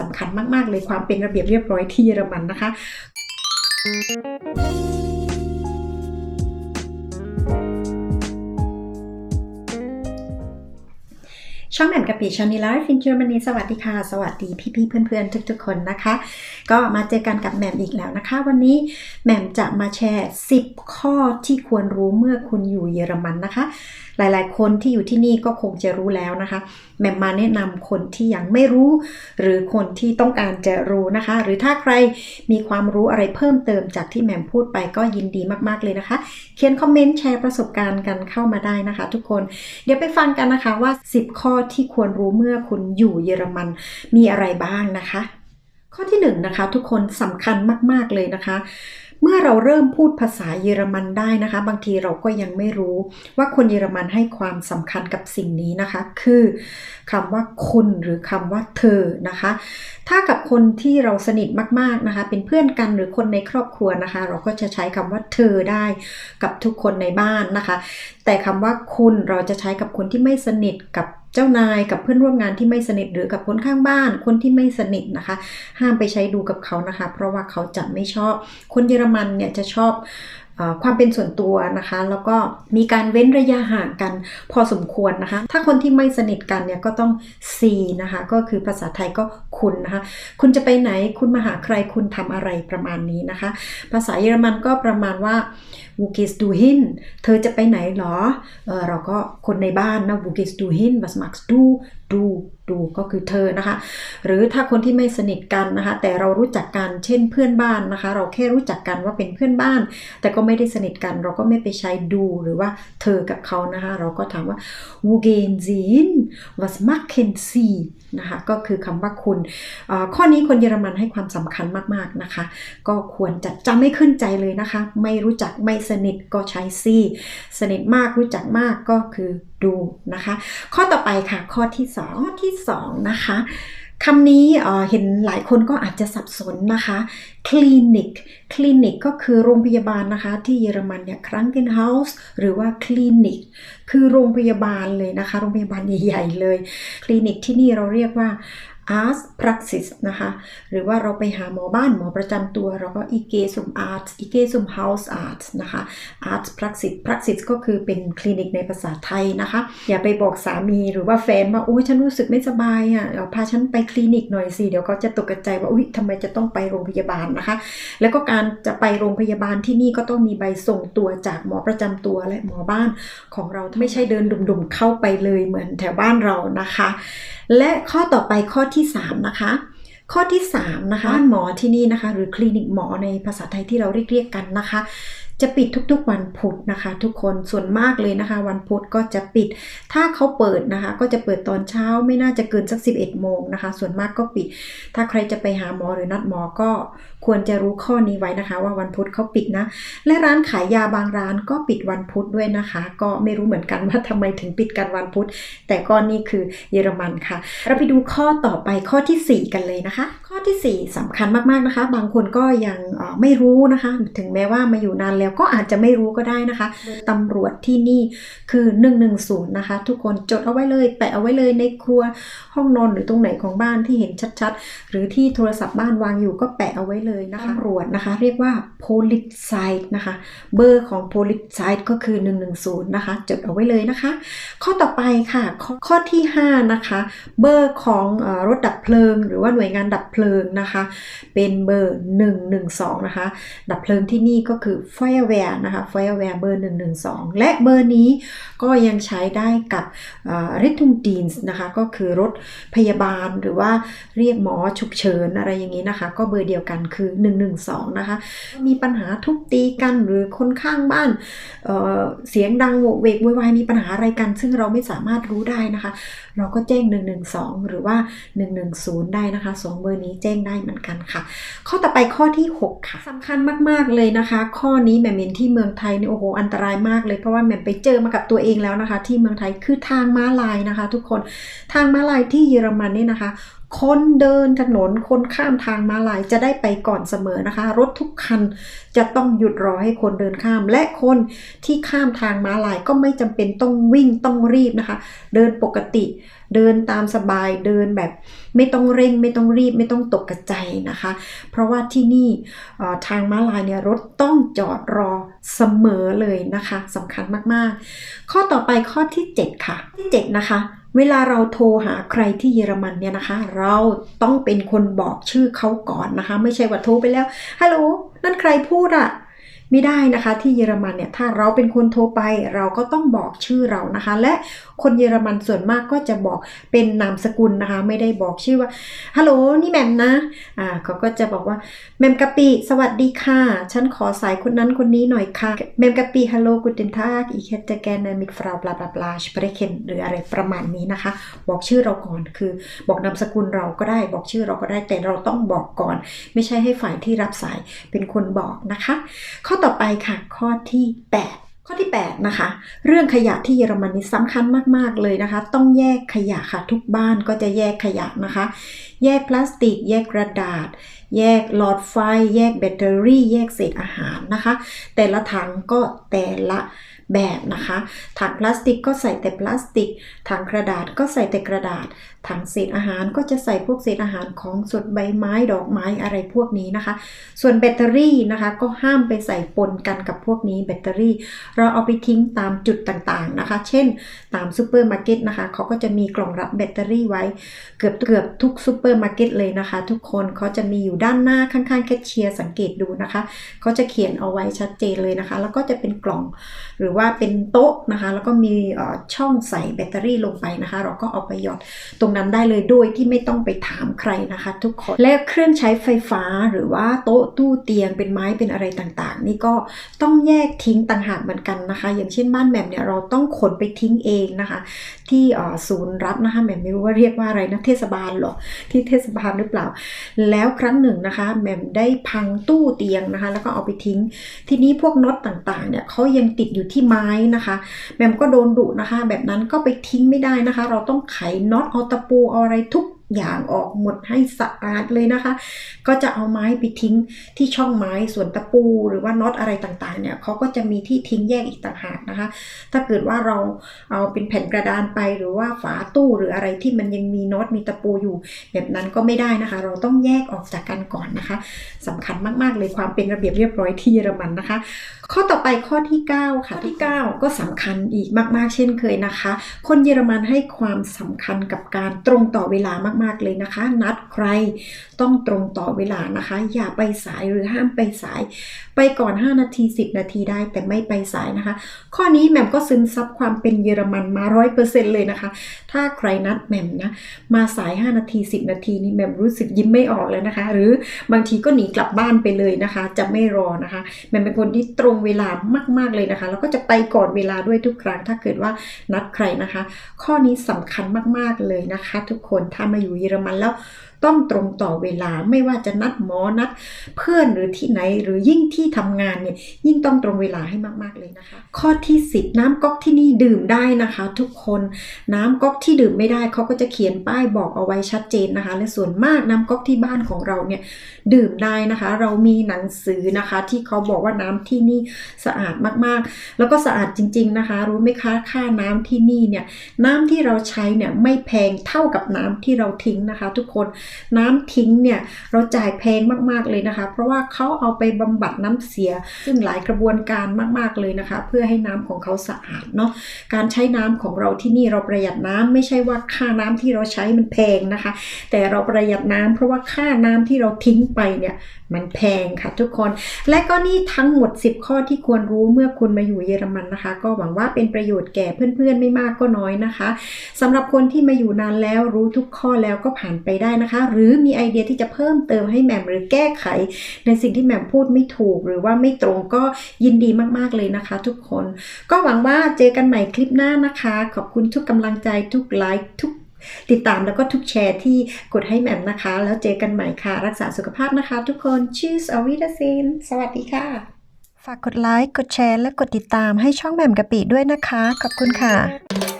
สำคัญมาก ๆ เลยความเป็นระเบียบเรียบร้อยที่เยอรมันนะคะ ช่องแหม่มกะปิชานิลาฟินเจอร์มันนีสวัสดีค่ะ สวัสดีพี่ๆเพื่อนๆ ทุกๆ คนนะคะ ก็มาเจอกันกับแหม่มอีกแล้วนะคะ วันนี้แหม่มจะมาแชร์ 10 ข้อที่ควรรู้เมื่อคุณอยู่เยอรมันนะคะหลายๆ คนที่อยู่ที่นี่ก็คงจะรู้แล้วนะคะแหม่มมาแนะนำคนที่ยังไม่รู้ หรือคนที่ต้องการจะรู้นะคะ หรือถ้าใครมีความรู้อะไรเพิ่มเติมจากที่แหม่มพูดไปก็ยินดีมากๆเลยนะคะ เขียนคอมเมนต์แชร์ประสบการณ์กันเข้ามาได้นะคะ ทุกคนเดี๋ยวไปฟังกันนะคะว่า 10 ข้อที่ควรรู้เมื่อคุณอยู่เยอรมันมีอะไรบ้างนะคะ ข้อที่1นงนะคะทุกคนสำคัญมาก ๆเลยนะคะ เมื่อเราเริ่มพูดภาษาเยอรมันได้นะคะ บางทีเราก็ยังไม่รู้ว่าคนเยอรมันให้ความสำคัญกับสิ่งนี้นะคะ คือคำว่าคุณหรือคำว่าเธอนะคะ ถ้ากับคนที่เราสนิทมากๆนะคะ เป็นเพื่อนกันหรือคนในครอบครัวนะคะ เราก็จะใช้คำว่าเธอได้กับทุกคนในบ้านนะคะ แต่คำว่าคุณเราจะใช้กับคนที่ไม่สนิทกับ เจ้านายกับเพื่อนร่วมงานที่ไม่สนิทหรือกับคนข้างบ้าน คนที่ไม่สนิทนะคะ ห้ามไปใช้ดูกับเขานะคะ เพราะว่าเขาจะไม่ชอบคนเยอรมันเนี่ยจะชอบ ความเป็นส่วนตัวนะคะ แล้วก็มีการเว้นระยะห่างกันพอสมควรนะคะ ถ้าคนที่ไม่สนิทกันเนี่ยก็ต้องซีนะคะ ก็คือภาษาไทยก็คุณนะคะ คุณจะไปไหนคุณมาหาใครคุณทำอะไรประมาณนี้นะคะ ภาษาเยอรมันก็ประมาณว่า wo gehst du hin เธอจะไปไหนหรอเออเราก็คนในบ้านนะ wo gehst du hin was machst du du du ก็ ดูก็คือเธอนะคะ หรือถ้าคนที่ไม่สนิทกันนะคะ แต่เรารู้จักกันเช่นเพื่อนบ้านนะคะ เราแค่รู้จักกันว่าเป็นเพื่อนบ้าน แต่ก็ไม่ได้สนิทกัน เราก็ไม่ไปใช้ดูหรือว่าเธอกับเขานะคะ เราก็ถามว่า wo gehen sie hin was machen sie นะคะก็คือคำว่าคุณ ข้อนี้คนเยอรมันให้ความสำคัญมากๆนะคะ ก็ควรจะจำไม่ขึ้นใจเลยนะคะ ไม่รู้จักไม่สนิทก็ใช้ซีสนิทมากรู้จักมากก็คือ ดูนะคะ ข้อต่อไปค่ะข้อที่ 2 ข้อที่ 2 นะคะคำนี้เห็นหลายคนก็อาจจะสับสนนะคะ คลินิก คลินิกก็คือโรงพยาบาลนะคะ ที่เยอรมันเนี่ยครั้งเกนเฮาส์หรือว่าคลินิก คือโรงพยาบาลเลยนะคะ โรงพยาบาลใหญ่ๆเลย คลินิกที่นี่เราเรียกว่า Arts Praxis นะคะ หรือว่าเราไปหาหมอบ้านหมอประจำตัว เราก็ i g e s u m Arts i g e s u m House Arts นะคะ Arts Praxis Praxis ก็คือเป็นคลินิกในภาษาไทยนะคะ อย่าไปบอกสามีหรือว่าแฟนว่าอุ้ยฉันรู้สึกไม่สบายอะเอาพาฉันไปคลินิกหน่อยสิเดี๋ยวเขาจะตกใจว่าอุ้ยทำไมจะต้องไปโรงพยาบาลนะคะ แล้วก็การจะไปโรงพยาบาลที่นี่ก็ต้องมีใบส่งตัวจากหมอประจำตัวและหมอบ้านของเราไม่ใช่เดินดุ่มๆเข้าไปเลยเหมือนแถวบ้านเรานะคะ และข้อต่อไปข้อที่ 3 นะคะ ข้อที่ 3 นะคะบ้านหมอที่นี่นะคะ หรือคลินิกหมอในภาษาไทยที่เราเรียกเรียกกันนะคะ จะปิดทุกๆวันพุธนะคะ ทุกคนส่วนมากเลยนะคะ วันพุธก็จะปิด ถ้าเขาเปิดนะคะ ก็จะเปิดตอนเช้าไม่น่าจะเกินสัก 11 โมงนะคะ ส่วนมากก็ปิด ถ้าใครจะไปหาหมอหรือนัดหมอก็ควรจะรู้ข้อนี้ไว้นะคะ ว่าวันพุธเขาปิดนะ และร้านขายยาบางร้านก็ปิดวันพุธด้วยนะคะ ก็ไม่รู้เหมือนกันว่าทำไมถึงปิดกันวันพุธ แต่ก็นี่คือเยอรมันค่ะ เราไปดูข้อต่อไปข้อทีสี่4 กันเลยนะคะ ข้อทีสี่4สำคัญมากๆนะคะ บางคนก็ยังไม่รู้นะคะ ถึงแม้ว่ามาอยู่นานแล้วก็อาจจะไม่รู้ก็ได้นะคะตำรวจที่นี่คือ 110 นะคะ ทุกคนจดเอาไว้เลยแปะเอาไว้เลยในครัวห้องนอนหรือตรงไหนของบ้านที่เห็นชัดๆ หรือที่โทรศัพท์บ้านวางอยู่ก็แปะเอาไว้เลยนะคะตำรวจนะคะ เรียกว่า police นะคะเบอร์ของ police ก็คือ 110 นะคะ จดเอาไว้เลยนะคะ ข้อต่อไปค่ะข้อข้อที่ 5 นะคะ เบอร์ของเออรถดับเพลิง หรือว่าหน่วยงานดับเพลิงนะคะ เป็นเบอร์ 112 นะคะ ดับเพลิงที่นี่ก็คือ Fireware นะคะ Fireware เบอร์ 112 และเบอร์นี้ก็ยังใช้ได้กับเรทุมดีนส์นะคะ ก็คือรถพยาบาลหรือว่าเรียกหมอฉุกเฉินอะไรอย่างนี้นะคะ ก็เบอร์เดียวกันคือ 112 นะคะ มีปัญหาทุบตีกันหรือคนข้างบ้านเเสียงดังโวกเวกวยวายมีปัญหาอะไรกัน ซึ่งเราไม่สามารถรู้ได้นะคะ เราก็แจ้ง 112 หรือว่า 110 ได้นะคะสองเบอร์นี้แจ้งได้เหมือนกันค่ะ ข้อต่อไปข้อที่ 6 ค่ะสำคัญมาก ๆ เลยนะคะ ข้อนี้แหม่มเห็นที่เมืองไทยเนี่ยโอ้โหอันตรายมากเลยเพราะว่าแหม่มไปเจอมากับตัวเองแล้วนะคะ ที่เมืองไทยคือทางม้าลายนะคะ ทุกคนทางม้าลายที่เยอรมันนี่นะคะ คนเดินถนนคนข้ามทางมาลายจะได้ไปก่อนเสมอนะคะ รถทุกคันจะต้องหยุดรอให้คนเดินข้าม และคนที่ข้ามทางมาลายก็ไม่จำเป็นต้องวิ่งต้องรีบนะคะ เดินปกติเดินตามสบายเดินแบบไม่ต้องเร่ง ไม่ต้องรีบไม่ต้องตกกระใจนะคะ เพราะว่าที่นี่ทางม้าลายเนี่ยรถต้องจอดรอเสมอเลยนะคะสำคัญมากๆ ข้อต่อไปข้อที่ 7 ค่ะที่ 7 นะคะ เวลาเราโทรหาใครที่เยอรมันเนี่ยนะคะ เราต้องเป็นคนบอกชื่อเขาก่อนนะคะ ไม่ใช่ว่าโทรไปแล้วฮัลโหลนั่นใครพูดอะ ไม่ได้นะคะที่เยอรมันเนี่ยถ้าเราเป็นคนโทรไปเราก็ต้องบอกชื่อเรานะคะ และคนเยอรมันส่วนมากก็จะบอกเป็นนามสกุลนะคะ ไม่ได้บอกชื่อว่าฮัลโหลนี่แหมมนะอ่าเขาก็จะบอกว่าแหมมกะปิสวัสดีค่ะ ฉันขอสายคนนั้นคนนี้หน่อยค่ะแหมมกะปิฮัลโหลกุ t นทากอี h เ t เ e แกนมิกฟราวบลาบลาบลาสเปรเคนหรืออะไรประมาณนี้นะคะ บอกชื่อเราก่อนคือ บอกนามสกุลเราก็ได้บอกชื่อเราก็ได้แต่เราต้องบอกก่อน ไม่ใช่ให้ฝ่ายที่รับสายเป็นคนบอกนะคะข้อต่อไปค่ะ ข้อที่ 8ข้อที่ 8 นะคะ เรื่องขยะที่เยอรมันนี่สำคัญมาก ๆ เลยนะคะ ต้องแยกขยะค่ะ ทุกบ้านก็จะแยกขยะนะคะ แยกพลาสติก แยกกระดาษ แยกหลอดไฟ แยกแบตเตอรี่ แยกเศษอาหารนะคะ แต่ละถังก็แต่ละแบบนะคะ ถังพลาสติกก็ใส่แต่พลาสติก ถังกระดาษก็ใส่แต่กระดาษ ถังเศษอาหารก็จะใส่พวกเศษอาหารของสดใบไม้ดอกไม้อะไรพวกนี้นะคะ ส่วนแบตเตอรี่นะคะก็ห้ามไปใส่ปนกันกับพวกนี้แบตเตอรี่ เราเอาไปทิ้งตามจุดต่างๆนะคะ เช่น ตามซูเปอร์มาร์เก็ตนะคะเขาก็จะมีกล่องรับแบตเตอรี่ไว้ เกือบเกือบทุกซูเปอร์มาร์เก็ตเลยนะคะ ทุกคนเขาจะมีอยู่ด้านหน้าข้างๆแคชเชียร์สังเกตดูนะคะเขาจะเขียนเอาไว้ชัดเจนเลยนะคะ แล้วก็จะเป็นกล่องหรือว่าเป็นโต๊ะนะคะ แล้วก็มีช่องใส่แบตเตอรี่ลงไปนะคะ เราก็เอาไปหยอดตรงนั้นได้เลยโดยที่ไม่ต้องไปถามใครนะคะ ทุกคนและเครื่องใช้ไฟฟ้าหรือว่าโต๊ะตู้เตียงเป็นไม้เป็นอะไรต่างๆ นี่ก็ต้องแยกทิ้งต่างหากเหมือนกันนะคะ อย่างเช่นบ้านแหม่มเนี่ยเราต้องขนไปทิ้งเองนะคะ ที่ศูนย์รับนะคะแหม่มไม่รู้ว่าเรียกว่าอะไรนะเทศบาลหรอที่เทศบาลหรือเปล่า แล้วครั้งหนึ่งนะคะแหม่มได้พังตู้เตียงนะคะ แล้วก็เอาไปทิ้ง ทีนี้พวกน็อตต่างๆเนี่ยเขายังติดอยู่ที่ไม้นะคะแหม่มก็โดนดุนะคะ แบบนั้นก็ไปทิ้งไม่ได้นะคะ เราต้องไขน็อตเอาตะปูเอาอะไรทุก อย่างออกหมดให้สะอาดเลยนะคะ ก็จะเอาไม้ไปทิ้งที่ช่องไม้ส่วนตะปูหรือว่าน็อตอะไรต่างๆเนี่ยเขาก็จะมีที่ทิ้งแยกอีกต่างหากนะคะ ถ้าเกิดว่าเราเอาเป็นแผ่นกระดานไปหรือว่าฝาตู้หรืออะไรที่มันยังมีน็อตมีตะปูอยู่ แบบนั้นก็ไม่ได้นะคะ เราต้องแยกออกจากกันก่อนนะคะสำคัญมากๆเลยความเป็นระเบียบเรียบร้อยที่เยอรมันนะคะ ข้อต่อไปข้อที่ 9 ค่ะข้อที่ 9 ก็สำคัญอีกมาก ๆ เช่นเคยนะคะ คนเยอรมันให้ความสำคัญกับการตรงต่อเวลามากๆ เลยนะคะ นัดใครต้องตรงต่อเวลานะคะ อย่าไปสายหรือห้ามไปสาย ไปก่อน 5 นาที 10 นาทีได้แต่ไม่ไปสายนะคะ ข้อนี้แหม่มก็ซึมซับความเป็นเยอรมันมาร้อยเปอร์เซ็นต์เลยนะคะ ถ้าใครนัดแหม่มนะ มาสาย 5 นาที 10 นาทีนี่แหม่มรู้สึกยิ้มไม่ออกแล้วนะคะ หรือบางทีก็หนีกลับบ้านไปเลยนะคะ จะไม่รอนะคะแหม่มเป็นคนที่ตรงเวลามาก ๆเลยนะคะ แล้วก็จะไปก่อนเวลาด้วยทุกครั้งถ้าเกิดว่านัดใครนะคะ ข้อนี้สำคัญมาก ๆ เลยนะคะ ทุกคนถ้ามาอยู่เยอรมันแล้วต้องตรงต่อเวลาไม่ว่าจะนัดหมอนัด เพื่อนหรือที่ไหนหรือยิ่งที่ทำงานเนี่ยยิ่งต้องตรงเวลาให้มากๆเลยนะคะ ข้อที่ 10 น้ำก๊อกที่นี่ดื่มได้นะคะ ทุกคนน้ำก๊อกที่ดื่มไม่ได้เขาก็จะเขียนป้ายบอกเอาไว้ชัดเจนนะคะ และส่วนมากน้ำก๊อกที่บ้านของเราเนี่ยดื่มได้นะคะ เรามีหนังสือนะคะ ที่เขาบอกว่าน้ำที่นี่สะอาดมากๆ แล้วก็สะอาดจริง ๆนะคะ รู้ไหมคะค่าน้ำที่นี่เนี่ยน้ำที่เราใช้เนี่ยไม่แพงเท่ากับน้ำที่เราทิ้งนะคะ ทุกคนน้ำทิ้งเนี่ยเราจ่ายแพงมากๆเลยนะคะ เพราะว่าเขาเอาไปบำบัดน้ำเสีย ซึ่งหลายกระบวนการมากๆเลยนะคะ เพื่อให้น้ำของเขาสะอาดเนาะการใช้น้ำของเราที่นี่เราประหยัดน้ำไม่ใช่ว่าค่าน้ำที่เราใช้มันแพงนะคะ แต่เราประหยัดน้ำเพราะว่าค่าน้ำที่เราทิ้งไปเนี่ยมันแพงค่ะทุกคน และก็นี่ทั้งหมด 10 ข้อที่ควรรู้เมื่อคุณมาอยู่เยอรมันนะคะ ก็หวังว่าเป็นประโยชน์แก่เพื่อนๆไม่มากก็น้อยนะคะสำหรับคนที่มาอยู่นานแล้วรู้ทุกข้อแล้วก็ผ่านไปได้นะคะ หรือมีไอเดียที่จะเพิ่มเติมให้แหม่มหรือแก้ไข ในสิ่งที่แหม่มพูดไม่ถูก หรือว่าไม่ตรงก็ยินดีมากๆเลยนะคะ ทุกคน ก็หวังว่าเจอกันใหม่คลิปหน้านะคะ ขอบคุณทุกกำลังใจทุกไลค์ทุกติดตามแล้วก็ทุกแชร์ที่กดให้แหม่มนะคะ แล้วเจอกันใหม่ค่ะ รักษาสุขภาพนะคะ ทุกคนชีสอวิดาซินสวัสดีค่ะ ฝากกดไลค์กดแชร์ และกดติดตามให้ช่องแหม่มกะปิด้วยนะคะ ขอบคุณค่ะ